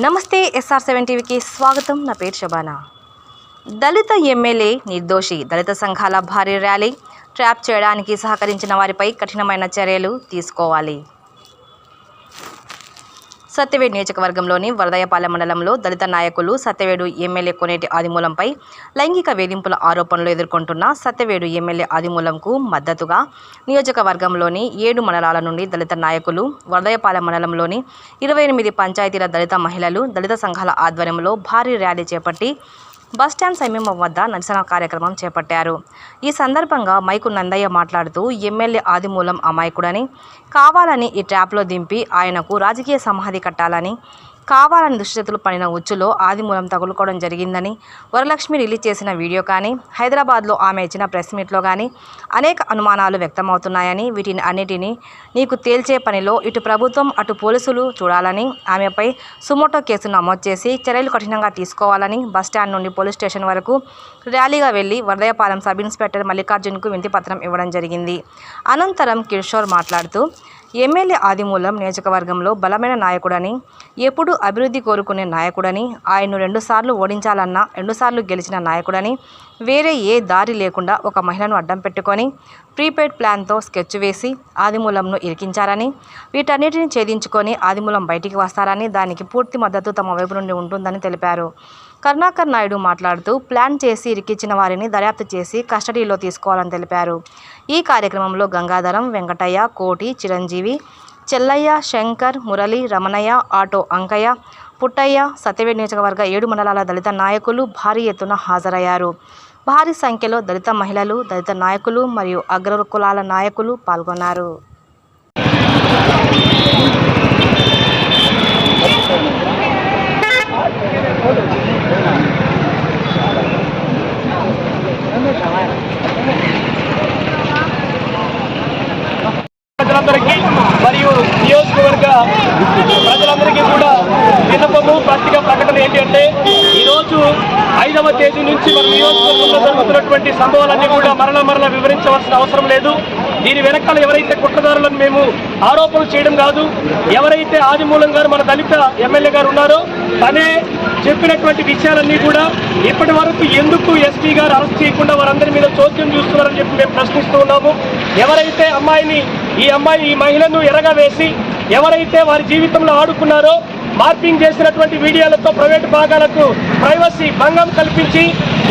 నమస్తే SR seven టీవీకి స్వాగతం. నా పేరు శబానా. దళిత ఎమ్మెల్యే నిర్దోషి. దళిత సంఘాల భారీ ర్యాలీ. ట్రాప్ చేయడానికి సహకరించిన వారిపై కఠినమైన చర్యలు తీసుకోవాలి. సత్యవేడు నియోజకవర్గంలోని వరదయపాలెం మండలంలో దళిత నాయకులు సత్యవేడు ఎమ్మెల్యే కొనేటి ఆదిమూలంపై లైంగిక వేధింపుల ఆరోపణలు ఎదుర్కొంటున్న సత్యవేడు ఎమ్మెల్యే ఆదిమూలంకు మద్దతుగా నియోజకవర్గంలోని ఏడు మండలాల నుండి దళిత నాయకులు వరదయపాలెం మండలంలోని ఇరవై ఎనిమిది పంచాయతీల దళిత మహిళలు దళిత సంఘాల ఆధ్వర్యంలో భారీ ర్యాలీ చేపట్టి బస్టాండ్ సమీపం వద్ద నిరసన కార్యక్రమం చేపట్టారు. ఈ సందర్భంగా మైకు నందయ్య మాట్లాడుతూ ఎమ్మెల్యే ఆదిమూలం అమాయకుడని కావాలని ఈ ట్రాప్లో దింపి ఆయనకు రాజకీయ సమాధి కట్టాలని కావాలని దుశ్చతులు పడిన ఉచ్చులో ఆదిమూలం తగులుకోవడం జరిగిందని వరలక్ష్మి రిలీజ్ చేసిన వీడియో కానీ హైదరాబాద్లో ఆమె ఇచ్చిన ప్రెస్ మీట్లో కానీ అనేక అనుమానాలు వ్యక్తమవుతున్నాయని వీటిని అన్నిటినీ నీకు తేల్చే పనిలో ఇటు ప్రభుత్వం అటు పోలీసులు చూడాలని ఆమెపై సుమోటో కేసు నమోదు చేసి చర్యలు కఠినంగా తీసుకోవాలని బస్టాండ్ నుండి పోలీస్ స్టేషన్ వరకు ర్యాలీగా వెళ్ళి వరదయపాలెం సబ్ ఇన్స్పెక్టర్ మల్లికార్జున్కు వింతిపత్రం ఇవ్వడం జరిగింది. అనంతరం కిషోర్ మాట్లాడుతూ ఎమ్మెల్యే ఆదిమూలం నియోజకవర్గంలో బలమైన నాయకుడని ఎప్పుడు అభివృద్ధి కోరుకునే నాయకుడని ఆయన్ను రెండుసార్లు ఓడించాలన్నా రెండుసార్లు గెలిచిన నాయకుడని వేరే ఏ దారి లేకుండా ఒక మహిళను అడ్డం పెట్టుకొని ప్రీపెయిడ్ ప్లాన్తో స్కెచ్ వేసి ఆదిమూలంను ఇరికించారని వీటన్నిటిని ఛేదించుకొని ఆదిమూలం బయటికి వస్తారని దానికి పూర్తి మద్దతు తమ వైపు నుండి ఉంటుందని తెలిపారు. కరుణాకర్ నాయుడు మాట్లాడుతూ ప్లాన్ చేసి ఇరికించిన వారిని దర్యాప్తు చేసి కస్టడీలో తీసుకోవాలని తెలిపారు. ఈ కార్యక్రమంలో గంగాధరం వెంకటయ్య కోటి చిరంజీవి చెల్లయ్య శంకర్ మురళి రమణయ్య ఆటో అంకయ్య పుట్టయ్య సత్యవేడ్ నియోజకవర్గ ఏడు మండలాల దళిత నాయకులు భారీ ఎత్తున హాజరయ్యారు. భారీ సంఖ్యలో దళిత మహిళలు దళిత నాయకులు మరియు అగ్ర కులాల నాయకులు పాల్గొన్నారు ప్రజలందరికీ మరియు నియోజకవర్గ ప్రజలందరికీ కూడా విన్నపము పత్రిక ప్రకటన ఏంటి అంటే ఈరోజు ఐదవ తేదీ నుంచి మన నియోజకవర్గంలో జరుగుతున్నటువంటి సంభవాలన్నీ కూడా మరల మరల వివరించవలసిన అవసరం లేదు. దీని వెనకాల ఎవరైతే కుట్రదారులను మేము ఆరోపణలు చేయడం కాదు ఎవరైతే ఆదిమూలం గారు మన దళిత ఎమ్మెల్యే గారు ఉన్నారో తనే చెప్పినటువంటి విషయాలన్నీ కూడా ఇప్పటి వరకు ఎందుకు ఎస్పీ గారు అరెస్ట్ చేయకుండా వారందరి మీద చోద్యం చూస్తున్నారని చెప్పి మేము ప్రశ్నిస్తూ ఉన్నాము. ఎవరైతే అమ్మాయిని ఈ అమ్మాయి ఈ మహిళను ఎరగా వేసి ఎవరైతే వారి జీవితంలో ఆడుకున్నారో మార్పింగ్ చేసినటువంటి వీడియోలతో ప్రైవేటు భాగాలకు ప్రైవసీ భంగం కల్పించి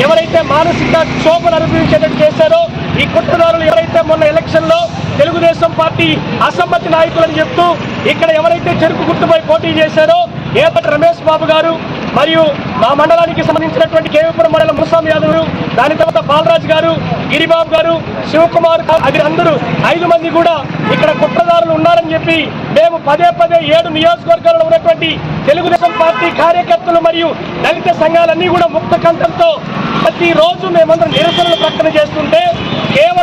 ఎవరైతే మానసిక క్షోభలు అనుభవించేటట్టు చేశారో ఈ కుట్రదారులు ఎవరైతే మొన్న ఎలక్షన్లో తెలుగుదేశం పార్టీ అసమ్మతి నాయకులని చెప్తూ ఇక్కడ ఎవరైతే చెరుకు గుర్తుపై పోటీ చేశారో ఏపటి రమేష్ బాబు గారు మరియు మా మండలానికి సంబంధించినటువంటి కేవీపురం మండలం ముస్వామి యాదవ్ దాని తర్వాత బాలరాజ్ గారు గిరిబాబు గారు శివకుమార్ గారు అది అందరూ ఐదు మంది కూడా ఇక్కడ కుట్రదారులు ఉన్నారని చెప్పి మేము పదే పదే ఏడు నియోజకవర్గాల్లో ఉన్నటువంటి తెలుగుదేశం పార్టీ కార్యకర్తలు మరియు దళిత సంఘాలన్నీ కూడా ముక్త కంఠంతో ప్రతిరోజు మేమందరం నిరసనలు ప్రకటన చేస్తుంటే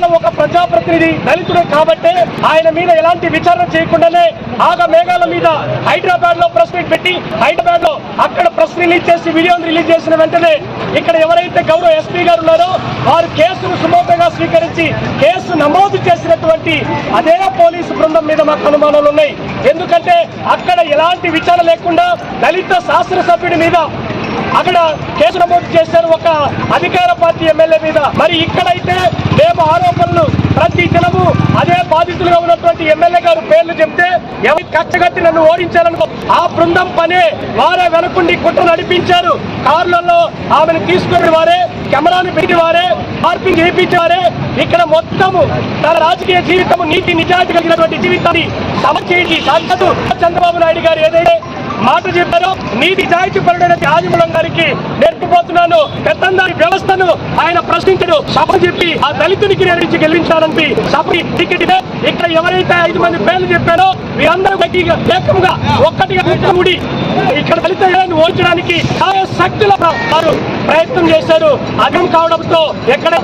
కేవలం ఒక ప్రజాప్రతినిధి దళితుడే కాబట్టే ఆయన మీద ఎలాంటి విచారణ చేయకుండానే ఆగ మేఘాల మీద హైదరాబాద్లో ప్రెస్ మీట్ పెట్టి హైదరాబాద్లో అక్కడ ప్రెస్ రిలీజ్ చేసి వీడియోని రిలీజ్ చేసిన వెంటనే ఇక్కడ ఎవరైతే గౌరవ ఎస్పీ గారు ఉన్నారో వారు కేసును సుమోటంగా స్వీకరించి కేసు నమోదు చేసినటువంటి అదే పోలీసు బృందం మీద మాకు అనుమానాలు ఉన్నాయి. ఎందుకంటే అక్కడ ఎలాంటి విచారణ లేకుండా దళిత శాసనసభ్యుడి మీద అక్కడ కేసు నమోదు చేశారు ఒక అధికార పార్టీ ఎమ్మెల్యే మీద. మరి ఇక్కడైతే మేము ఆరోపణలు ప్రతి దినము అదే బాధితులుగా ఉన్నటువంటి ఎమ్మెల్యే గారు పేర్లు చెప్తే ఎవరి కచ్చగట్టి నన్ను ఓడించారనుకో ఆ బృందం పనే వారే వెనకుండి కుట్ర నడిపించారు. కార్లలో ఆమెను తీసుకుని వారే కెమెరాను పెట్టి వారే మార్పింగ్ చేయించారే ఇక్కడ మొత్తము తన రాజకీయ జీవితము నీతి నిజాయితీ కలిగినటువంటి జీవితాన్ని సమచేసి సాక్షాత్తు చంద్రబాబు నాయుడు గారు ఏదైతే మాట చెప్పారు. నీతి జాయితీపరుడైన ఆదిమూలం గారికి నేర్పిపోతున్నాను. పెత్తందారి వ్యవస్థను ఆయన ప్రశ్నించడు. సభ చెప్పి ఆ దళితునికి నేర్పించి గెలిపించాలని సభ టికెట్ ఇక్కడ ఎవరైతే ఐదు మంది పేర్లు చెప్పారో వీరందరూ ఏకంగా ఒక్కటిగా ఇక్కడ దళితులను ఓడించడానికి శక్తుల వారు ప్రయత్నం చేశారు. అర్థం కావడంతో ఎక్కడ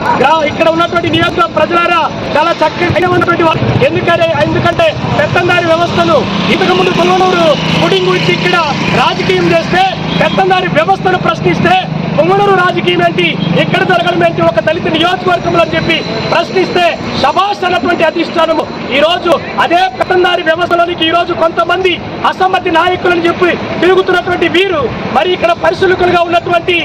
ఇక్కడ ఉన్నటువంటి నియోజక ప్రజలారా చాలా చక్కగా ఉన్నటువంటి ఎందుకంటే ఎందుకంటే పెత్తందారి వ్యవస్థను ఇంతకు ముందు పొంగనూరు పుడింగ్ గురించి ఇక్కడ రాజకీయం చేస్తే పెత్తందారి వ్యవస్థను ప్రశ్నిస్తే పొంగనూరు రాజకీయం ఏంటి? ఎక్కడ జరగడం ఏంటి? ఒక దళిత నియోజకవర్గంలో అని చెప్పి ప్రశ్నిస్తే శభాష్ అన్నటువంటి అధిష్టానము ఈ రోజు అదే పెత్తందారి వ్యవస్థలోనికి ఈ రోజు కొంతమంది అసమ్మతి నాయకులని చెప్పి తిరుగుతున్నటువంటి వీరు. మరి ఇక్కడ పరిశీలకులుగా ఉన్నటువంటి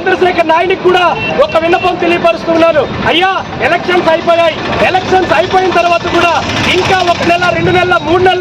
చంద్రశేఖర్ నాయుడికి కూడా ఒక విన్నపం తెలియపరుస్తున్నారు అయ్యా ఎలక్షన్స్ అయిపోయాయి. ఎలక్షన్స్ అయిపోయిన తర్వాత కూడా ఇంకా ఒక నెల రెండు నెలల మూడు నెలల